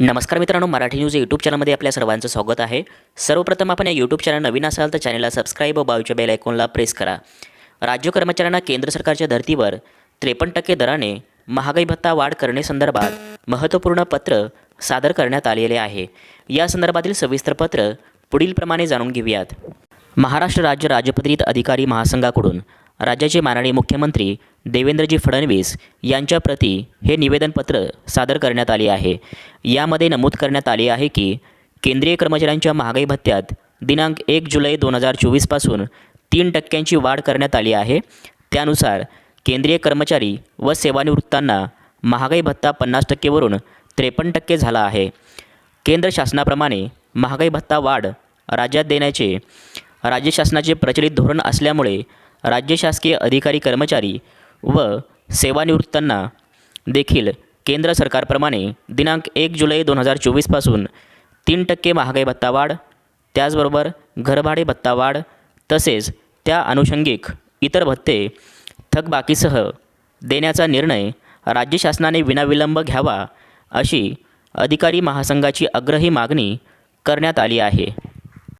नमस्कार मित्रांनो Marathi news YouTube चॅनलमध्ये आपल्या सर्वांचं स्वागत आहे. सर्वप्रथम आपण या यूट्यूब चॅनल नवीन असाल तर चॅनलला सबस्क्राईब व बाजूच्या बेल आयकॉनला प्रेस करा. राज्य कर्मचाऱ्यांना केंद्र सरकारच्या धर्तीवर त्रेपन्न टक्के दराने महागाई भत्ता वाढ करण्यासंदर्भात महत्त्वपूर्ण पत्र सादर करण्यात आलेले आहे. या संदर्भातील सविस्तर पत्र पुढीलप्रमाणे जाणून घेऊयात. महाराष्ट्र राज्य राजपत्रित अधिकारी महासंघाकडून राज्याचे माननीय मुख्यमंत्री देवेंद्रजी फडणवीस यांच्याप्रती हे निवेदनपत्र सादर करण्यात आले आहे. यामध्ये नमूद करण्यात आले आहे की केंद्रीय कर्मचाऱ्यांच्या महागाई भत्त्यात दिनांक एक जुलै दोन हजार चोवीसपासून तीन टक्क्यांची वाढ करण्यात आली आहे. त्यानुसार केंद्रीय कर्मचारी व सेवानिवृत्तांना महागाई भत्ता पन्नास टक्केवरून त्रेपन्न टक्के झाला आहे. केंद्र शासनाप्रमाणे महागाई भत्ता वाढ राज्यात देण्याचे राज्य शासनाचे प्रचलित धोरण असल्यामुळे राज्य शासकीय अधिकारी कर्मचारी व सेवानिवृत्तांना देखील केंद्र सरकारप्रमाणे दिनांक एक जुलै दोन हजार चोवीसपासून तीन टक्के महागाई भत्ता वाढ त्याचबरोबर घरभाडे भत्ता वाढ तसेच त्या अनुषंगिक इतर भत्ते थकबाकीसह देण्याचा निर्णय राज्य शासनाने विनाविलंब घ्यावा अशी अधिकारी महासंघाची अग्रही मागणी करण्यात आली आहे.